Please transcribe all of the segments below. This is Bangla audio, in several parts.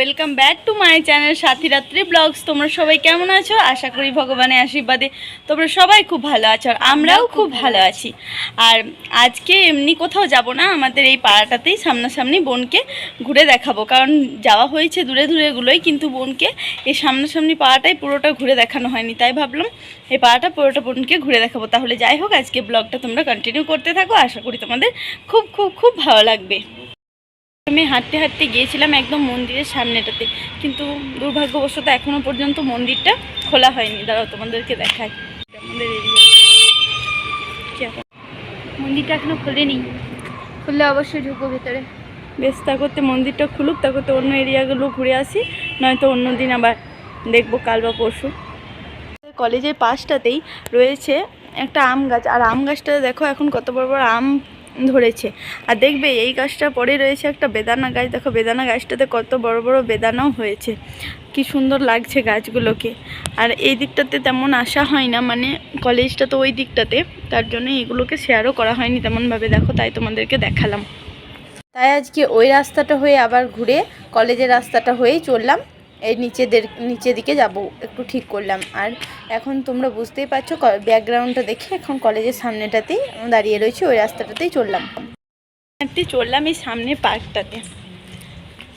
Welcome back to my channel সাথীরাত্রি blogs তোমরা সবাই কেমন আছো? আশা করি ভগবানের আশীর্বাদে তোমরা সবাই খুব ভালো আছো আর আমরাও খুব ভালো আছি। আর আজকে এমনি কোথাও যাব না, আমাদের এই পাড়াটাতেই সামনাসামনি বোনকে ঘুরে দেখাবো। কারণ যাওয়া হয়েছে দূরে দূরেগুলোই কিন্তু বোনকে এই সামনাসামনি পাড়াটাই পুরোটা ঘুরে দেখানো হয়নি। তাই ভাবলাম এই পাড়াটা পুরোটা বোনকে ঘুরে দেখাবো। তাহলে যাই হোক, আজকে ব্লগটা তোমরা কন্টিনিউ করতে থাকো। আশা করি তোমাদের খুব খুব খুব ভালো লাগবে। আমি হাঁটতে হাঁটতে গিয়েছিলাম একদম মন্দিরের সামনেটাতে। কিন্তু দুর্ভাগ্যবশত এখনও পর্যন্ত মন্দিরটা খোলা হয়নি। দাঁড়াও তোমাদেরকে দেখায় আমাদের এরিয়া। মন্দিরটা এখনও খোলেনি। খুললে অবশ্যই ঢুকবো ভেতরে। বেশ তা করতে মন্দিরটা খুলুক তা করতে অন্য এরিয়াগুলো ঘুরে আসি নয়তো অন্য দিন আবার দেখব কাল বা পরশু। কলেজের পাশটাতেই রয়েছে একটা আম গাছ। আর আম গাছটা দেখো এখন কত বড় বড় আম ধরেছে। আর দেখবে এই গাছটা পরে রয়েছে একটা বেদানা গাছ। দেখো বেদানা গাছটাতে কত বড় বড় বেদানাও হয়েছে। কি সুন্দর লাগছে গাছগুলোকে। আর এই দিকটাতে তেমন আসা হয় না মানে কলেজটা তো ওই দিকটাতে। তার জন্য এগুলোকে শেয়ারও করা হয়নি তেমনভাবে। দেখো তাই তোমাদেরকে দেখালাম। তাই আজকে ওই রাস্তাটা হয়ে আবার ঘুরে কলেজের রাস্তাটা হয়েই চললাম। এই নিচেদের নিচের দিকে যাব, একটু ঠিক করলাম। আর এখন তোমরা বুঝতেই পারছ ব্যাকগ্রাউন্ডটা দেখে এখন কলেজের সামনেটাতেই দাঁড়িয়ে রয়েছে, ওই রাস্তাটাতেই চললাম। একটি চললাম এই সামনে পার্কটাতে।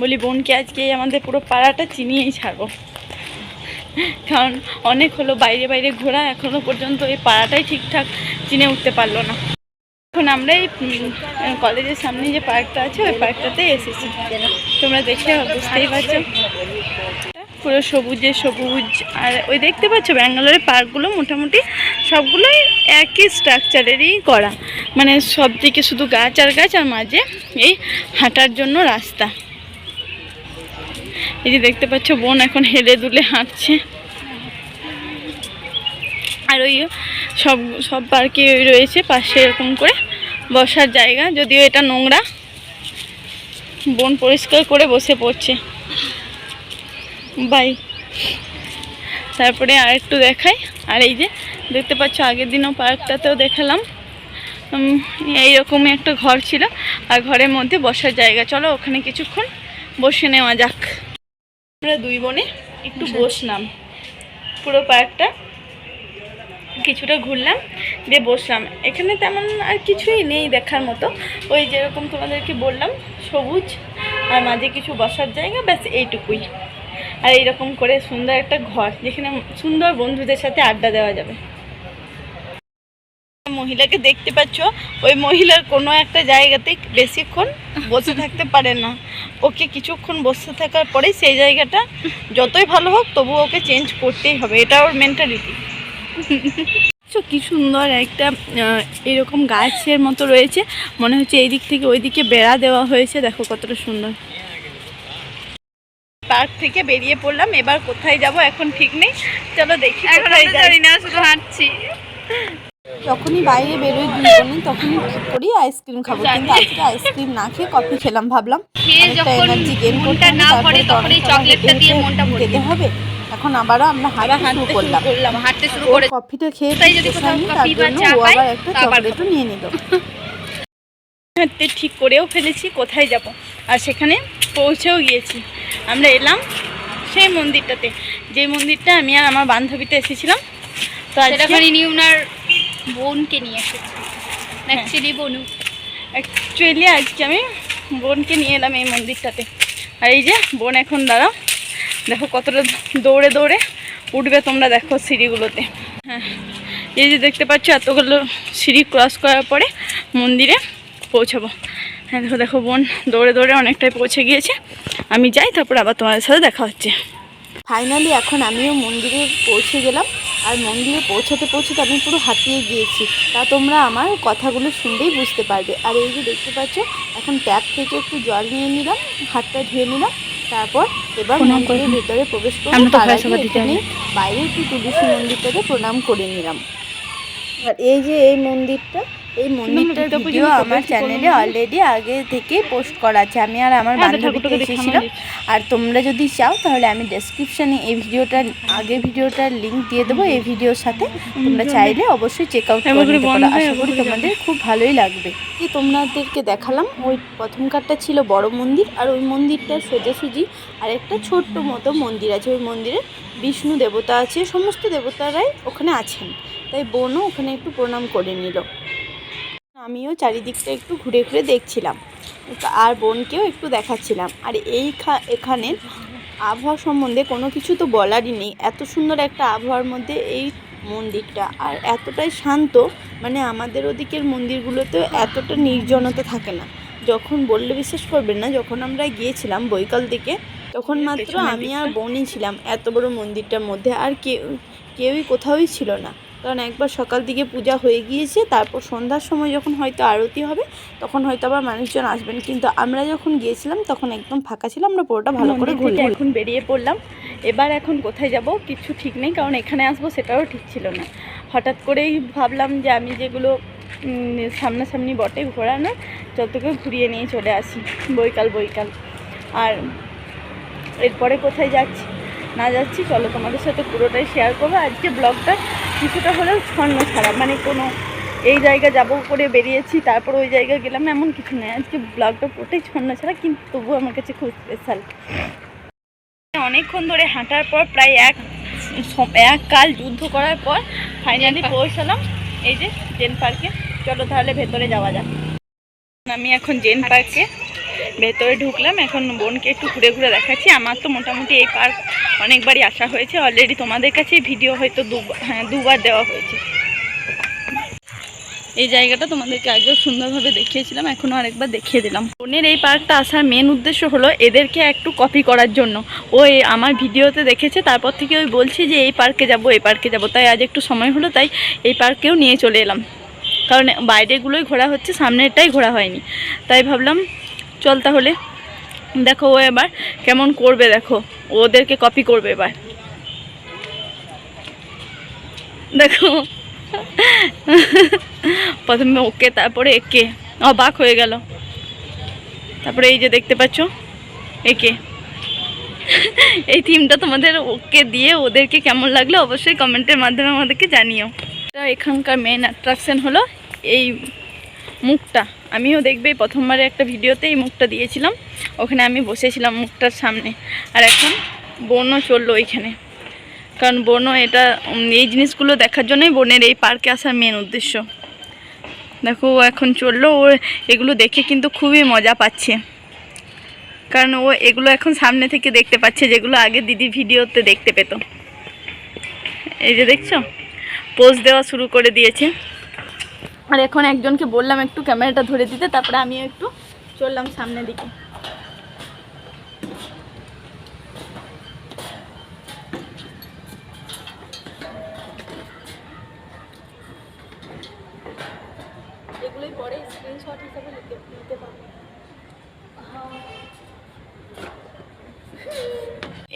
বলি, বোনকে আজকে আমাদের পুরো পাড়াটা চিনিয়েই ছাড়বো। কারণ অনেক হলো, বাইরে বাইরে ঘোরা এখনও পর্যন্ত এই পাড়াটাই ঠিকঠাক চিনে উঠতে পারল না। এখন আমরা এই কলেজের সামনে যে পার্কটা আছে, ওই পার্কটাতে এসেছি। তোমরা দেখে বুঝতেই পারছ। পুরো সবুজে সবুজ, আর ওই দেখতে পাচ্ছ ব্যাঙ্গালোরের পার্কগুলো মোটামুটি সবগুলোই একই স্ট্রাকচারেরই করা। মানে সব দিকে শুধু গাছ আর গাছ, আর মাঝে এই হাঁটার জন্য রাস্তা। এই যে দেখতে পাচ্ছ, বোন এখন হেলে দুলে হাঁটছে। আর ওই সব সব পার্কে রয়েছে পাশে এরকম করে। বসার জায়গা যদিও এটা নোংরা। বোন পরিষ্কার করে বসে পড়ছে। বাই। তারপরে আর একটু দেখাই। আর এই যে দেখতে পাচ্ছ আগের দিনও পার্কটাতেও দেখালাম। এইরকমই একটা ঘর ছিল। আর ঘরের মধ্যে বসার জায়গা। চলো ওখানে কিছুক্ষণ বসে নেওয়া যাক। আমরা দুই বোনে একটু বসলাম। পুরো পার্কটা কিছুটা ঘুরলাম, দিয়ে বসলাম। এখানে তেমন আর কিছুই নেই দেখার মতো। ওই যেরকম তোমাদেরকে বললাম, সবুজ, আর মাঝে কিছু বসার জায়গা, ব্যাস এইটুকুই। আর এইরকম করে সুন্দর একটা ঘর, যেখানে সুন্দর বন্ধুদের সাথে আড্ডা দেওয়া যাবে। মহিলাকে দেখতে পাচ্ছ, ওই মহিলার কোনো একটা জায়গাতে বেশিক্ষণ বসে থাকতে পারে না। ওকে কিছুক্ষণ বসে থাকার পরেই সেই জায়গাটা যতই ভালো হোক তবু ওকে চেঞ্জ করতেই হবে। এটা ওর মেন্টালিটি কি সুন্দর একটা আহ, এরকম গাছের মতো রয়েছে। মনে হচ্ছে এই দিক থেকে ওই দিকে বেড়া দেওয়া হয়েছে। দেখো কতটা সুন্দর। পার্ক থেকে বেরিয়ে পড়লাম। এবার কোথায় যাব এখন ঠিক নেই। চলো দেখি না শুধু হাঁটছি। যখনই বাইরে বেরোই বোনে তখনই ঠিক করি আইসক্রিম খাব। কিন্তু আজকে আইসক্রিম না খেয়ে কফি খেলাম ভাবলাম এনার্জি করতে হবে, না তারপরে তখনই চকলেটটা দিয়ে মনটা ভরে যেতে হবে। এখন আবারও আমরা হাঁটা শুরু করলাম। করলাম হাঁটতে শুরু করে কফিটা খেয়ে তাই যদি কোথাও কফি বা চা পাই, একটা চকলেটও নিয়ে নিল। হাঁটতে ঠিক করেও ফেলেছি কোথায় যাব? আর সেখানে পৌঁছেও গিয়েছি। আমরা এলাম সেই মন্দিরটাতে যে মন্দিরটা আমি আর আমার বান্ধবীতে এসেছিলাম। তো সেটা আজকে নিয়ে ওনার বোনকে নিয়ে এসেছি। অ্যাকচুয়ালি বনু। অ্যাকচুয়ালি আজকে আমি বোনকে নিয়ে এলাম এই মন্দিরটাতে। আর এই যে বোন এখন দাঁড়াও। দেখো কতটা দৌড়ে দৌড়ে উঠবে তোমরা দেখো সিঁড়িগুলোতে। হ্যাঁ এই যে দেখতে পাচ্ছ এতগুলো সিঁড়ি ক্রস করার পরে মন্দিরে পৌঁছাবো। হ্যাঁ দেখো দেখো বোন দৌড়ে দৌড়ে অনেকটাই পৌঁছে গিয়েছে। আমি যাই, তারপর আবার তোমাদের সাথে দেখা হচ্ছে। ফাইনালি এখন আমিও মন্দিরে পৌঁছে গেলাম। আর মন্দিরে পৌঁছাতে পৌঁছাতে আমি পুরো হাঁপিয়ে গিয়েছি। তা তোমরা আমার কথাগুলো শুনলেই বুঝতে পারবে। আর এই যে দেখতে পাচ্ছ, এখন ট্যাপ থেকে একটু জল নিয়ে নিলাম, হাতটা ধুয়ে নিলাম। তারপর এবার মন্দিরের ভিতরে প্রবেশ করে। বাইরে একটু তুলসী মন্দিরটাকে প্রণাম করে নিলাম। আর এই যে এই মন্দিরটা এই মন্দিরটার ভিডিও আমার চ্যানেলে। অলরেডি আগে থেকেই পোস্ট করা আছে আমি আর আমার হ্যাঁ, বান্ধবীকে এসেছিলাম আর তোমরা যদি চাও তাহলে আমি ডেসক্রিপশানে এই ভিডিওটার আগের ভিডিওটার লিংক দিয়ে দেবো এই ভিডিওর সাথে। তোমরা চাইলে অবশ্যই চেক আউট করে করে হয়, আশা করি তোমাদের খুব ভালোই লাগবে। কি তোমাদেরকে দেখালাম ওই প্রথম কার্ডটা ছিল বড় মন্দির আর ওই মন্দিরটার সোজাসুজি আর একটা ছোট্ট মতো মন্দির আছে। ওই মন্দিরে বিষ্ণু দেবতা আছে সমস্ত দেবতারাই ওখানে আছেন। তাই বোনও ওখানে একটু প্রণাম করে নিল। আমিও চারিদিকটা একটু ঘুরে ঘুরে দেখছিলাম। আর বোনকেও একটু দেখাচ্ছিলাম। আর এই খা- এখানের আবহাওয়া সম্বন্ধে কোনো কিছু তো বলারই নেই। এত সুন্দর একটা আবহাওয়ার মধ্যে এই মন্দিরটা। আর এতটাই শান্ত মানে আমাদের ওদিকের মন্দিরগুলোতে এতটা নির্জনতা থাকে না। যখন বললে বিশ্বাস করবেন না যখন আমরা গিয়েছিলাম বৈকাল দিকে তখন মাত্র আমি আর বোনই ছিলাম। এত বড় মন্দিরটার মধ্যে। আর কেউ কেউই কোথাওই ছিল না। কারণ একবার সকাল দিকে পূজা হয়ে গিয়েছে তারপর সন্ধ্যার সময় যখন হয়তো আরতি হবে তখন হয়তো আবার মানুষজন আসবেন। কিন্তু আমরা যখন গিয়েছিলাম তখন একদম ফাঁকা ছিল আমরা পুরোটা ভালো করে ঘুরে এখন বেরিয়ে পড়লাম। এবার এখন কোথায় যাব কিছু ঠিক নেই কারণ এখানে আসব সেটাও ঠিক ছিল না। হঠাৎ করেই ভাবলাম যে আমি যেগুলো সামনাসামনি বটে ঘোরানোর যতকে ঘুরিয়ে নিয়ে চলে আসি বৈকাল বৈকাল। আর এরপরে কোথায় যাচ্ছি? না যাচ্ছি চলো তোমাদের সাথে পুরোটাই শেয়ার করব। আজকে ব্লগটা কিছুটা হলেও ছন্ন ছাড়া। মানে কোনো এই জায়গা যাব করে বেরিয়েছি তারপর ওই জায়গায় গেলাম এমন কিছু নেই। আজকে ব্লগটা পুরোটাই ছন্ন ছাড়া কিন্তু তবুও আমার কাছে খুব স্পেশাল অনেকক্ষণ ধরে হাঁটার পর প্রায় এক এক কাল যুদ্ধ করার পর ফাইনালি পৌঁছালাম। এই যে জেন পার্কে চলো তাহলে ভেতরে যাওয়া যাক। আমি এখন জেন পার্কে ভেতরে ঢুকলাম, এখন বোনকে একটু ঘুরে ঘুরে দেখাচ্ছি। আমার তো মোটামুটি এই পার্ক অনেকবারই আসা হয়েছে। অলরেডি তোমাদের কাছে ভিডিও হয়তো হ্যাঁ দুবার দেওয়া হয়েছে। এই জায়গাটা তোমাদেরকে আগেও সুন্দরভাবে দেখিয়েছিলাম, এখনও আরেকবার দেখিয়ে দিলাম। বোনের এই পার্কটা আসার মেন উদ্দেশ্য হলো এদেরকে একটু কপি করার জন্য। ও আমার ভিডিওতে দেখেছে, তারপর থেকে ওই বলছি যে এই পার্কে যাব, এই পার্কে যাব। তাই আজ একটু সময় হলো, তাই এই পার্কেও নিয়ে চলে এলাম। কারণ বাইরেগুলোই ঘোরা হচ্ছে, সামনেরটাই ঘোরা হয়নি। তাই ভাবলাম চল তাহলে। দেখো ও এবার কেমন করবে দেখো। ওদেরকে কপি করবে এবার। দেখো। প্রথমে ওকে, তারপরে একে। অবাক হয়ে গেল। তারপরে এই যে দেখতে পাচ্ছ, একে। এই থিমটা তোমাদের ওকে দিয়ে ওদেরকে কেমন লাগল অবশ্যই কমেন্টের মাধ্যমে আমাদেরকে জানিও। এখানকার মেন অ্যাট্রাকশন হলো এই মুখটা। আমিও দেখবে প্রথমবারে একটা ভিডিওতে এই মুখটা দিয়েছিলাম। ওখানে আমি বসেছিলাম মুখটার সামনে। আর এখন বোনও চলল ওইখানে। কারণ বোনও এটা এই জিনিসগুলো দেখার জন্যই বোনের এই পার্কে আসার মেন উদ্দেশ্য। দেখো, ও এখন চলল। ও এগুলো দেখে কিন্তু খুবই মজা পাচ্ছে। কারণ ও এগুলো এখন সামনে থেকে দেখতে পাচ্ছে, যেগুলো আগে দিদি ভিডিওতে দেখতে পেত। এই যে দেখছ? পোজ দেওয়া শুরু করে দিয়েছে। আর এখন একজনকে বললাম একটু ক্যামেরাটা ধরে দিতে, তারপরে আমিও একটু চললাম সামনের দিকে। এগুলোই পরে স্ক্রিনশট হিসেবে নিতে পারব।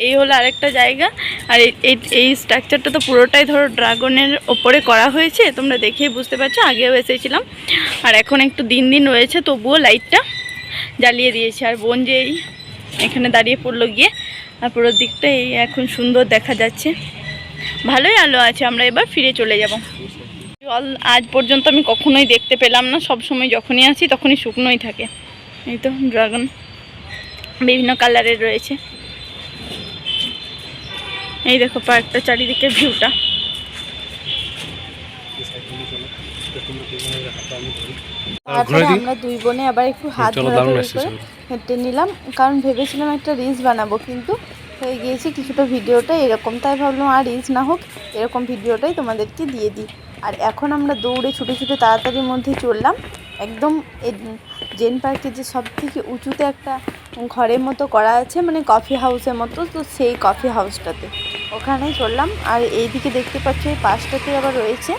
এই হলো আরেকটা জায়গা। আর এই- এই স্ট্রাকচারটা তো পুরোটাই ধরো ড্রাগনের ওপরে করা হয়েছে, তোমরা দেখেই বুঝতে পারছ, আগেও এসেছিলাম। আর এখন একটু দিন দিন রয়েছে, তবুও লাইটটা জ্বালিয়ে দিয়েছে। আর বোন যে এই এখানে দাঁড়িয়ে পড়ল গিয়ে, আর পুরো দিকটা এই এখন সুন্দর দেখা যাচ্ছে। ভালোই আলো আছে, আমরা এবার ফিরে চলে যাব। জল আজ পর্যন্ত আমি কখনোই দেখতে পেলাম না, সব সময় যখনই আসি তখনই শুকনোই থাকে। এই তো ড্রাগন বিভিন্ন কালারের রয়েছে। এই দেখো পার্কটা চারিদিকের ভিউটা। আমরা দুই বোনে আবার একটু হাত হেঁটে নিলাম। কারণ ভেবেছিলাম একটা রিলস বানাবো কিন্তু হয়ে গিয়েছে কিছুটা ভিডিওটা এরকম। তাই ভাবলাম আর রিলস না হোক এরকম ভিডিওটাই তোমাদেরকে দিয়ে দিই। আর এখন আমরা দৌড়ে ছুটে ছুটে তাড়াতাড়ির মধ্যে চললাম। একদম জেন পার্কে যে সব থেকে উঁচুতে একটা ঘরের মতো করা আছে মানে কফি হাউসের মতো তো সেই কফি হাউসটাতে ওখানেই চললাম। আর এইদিকে দেখতে পাচ্ছি এই পাশটাতে আবার রয়েছে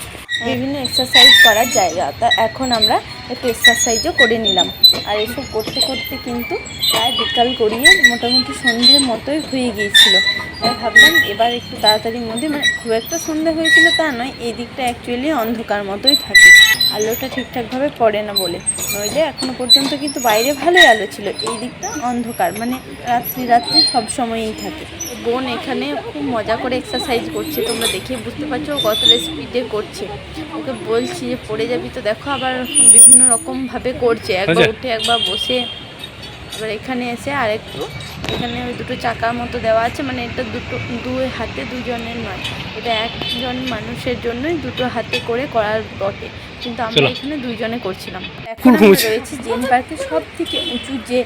বিভিন্ন এক্সারসাইজ করার জায়গা। তা এখন আমরা একটু এক্সারসাইজও করে নিলাম। আর এসব করতে করতে কিন্তু প্রায় বিকাল গড়িয়ে মোটামুটি সন্ধ্যের মতোই হয়ে গিয়েছিল। তাই ভাবলাম এবার একটু তাড়াতাড়ির মধ্যে মানে খুব একটা সন্ধ্যে হয়েছিল তা নয় এই দিকটা অ্যাকচুয়ালি অন্ধকার মতোই থাকে। আলোটা ঠিকঠাকভাবে পড়ে না বলে। নইলে এখনও পর্যন্ত কিন্তু বাইরে ভালোই আলো ছিল। এই দিকটা অন্ধকার মানে রাত্রি রাত্রি সব সময়ই থাকে। বোন এখানে খুব মজা করে এক্সারসাইজ করছে তোমরা দেখে বুঝতে পারছ ও কতটা স্পিডে করছে। ওকে বলছি যে পড়ে যাবি তো? দেখো আবার বিভিন্ন রকমভাবে করছে। একবার উঠে একবার বসে। এবার এখানে এসে আরেকটু। এখানে ওই দুটো চাকার মতো দেওয়া আছে মানে এটা দুটো দুই হাতে দুজনের নয়। এটা একজন মানুষের জন্যই দুটো হাতে করে করার বটে। কিন্তু আমরা এখানে দুইজনে করছিলাম। এখন। রয়েছি জেন পার্কে সব থেকে উঁচু যে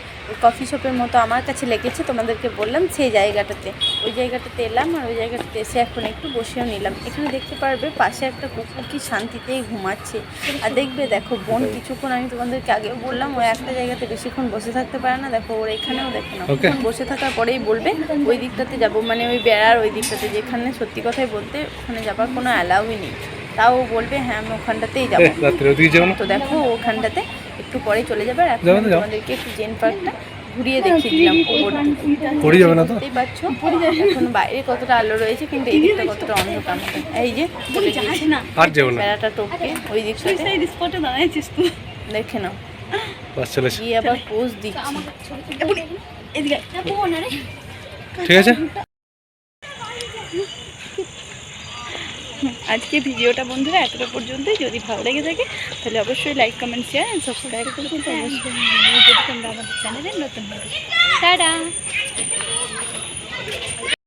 কফি শপের মতো আমার কাছে লেগেছে তোমাদেরকে বললাম সেই জায়গাটাতে। ওই জায়গাটাতে এলাম আর ওই জায়গাটাতে এসে এখন একটু বসেও নিলাম। এখানে দেখতে পারবে পাশে একটা কুকুর কি শান্তিতেই ঘুমাচ্ছে। আর দেখবে দেখো বোন কিছুক্ষণ আমি তোমাদেরকে আগেও বললাম ও একটা জায়গাতে বেশিক্ষণ বসে থাকতে পারে না। দেখো ওর এখানেও দেখো না. বসে থাকার পরেই বলবে ওই দিকটাতে যাব। মানে ওই বেড়ার ওই দিকটাতে যেখানে সত্যি কথাই বলতে ওখানে যাবার কোনো অ্যালাউই নেই। তাও বলবে হ্যাঁ আমি ওখানটাতেই যাব। রাত্রে ওদিকে যাও তো দেখো ওখানটাতে একটু পরে চলে যাবে আর এখন। তোমাদেরকে একটু জেন পার্কটা ঘুরিয়ে দেখিয়ে দিলাম। পড়ে যাবে না তো? বুঝতেই পারছ? এখন বাইরে কতটা আলো রয়েছে কিন্তু এই দিকটা কতটা অন্ধকার। এই যে চলে গেছি না। আর যাব না। বেড়াটা টপকে ওই দিকটাতে। স্পটে দাঁড়াইছিস তো দেখে নাও। গিয়ে আবার পোজ দিচ্ছি। ঠিক আছে? আজকে ভিডিওটা বন্ধুরা এতটা পর্যন্তই। যদি ভালো লেগে থাকে তাহলে অবশ্যই like comment share and subscribe করে কিন্তু অবশ্যই যদি তোমরা আমাদের চ্যানেলে নতুন হবে টাটা!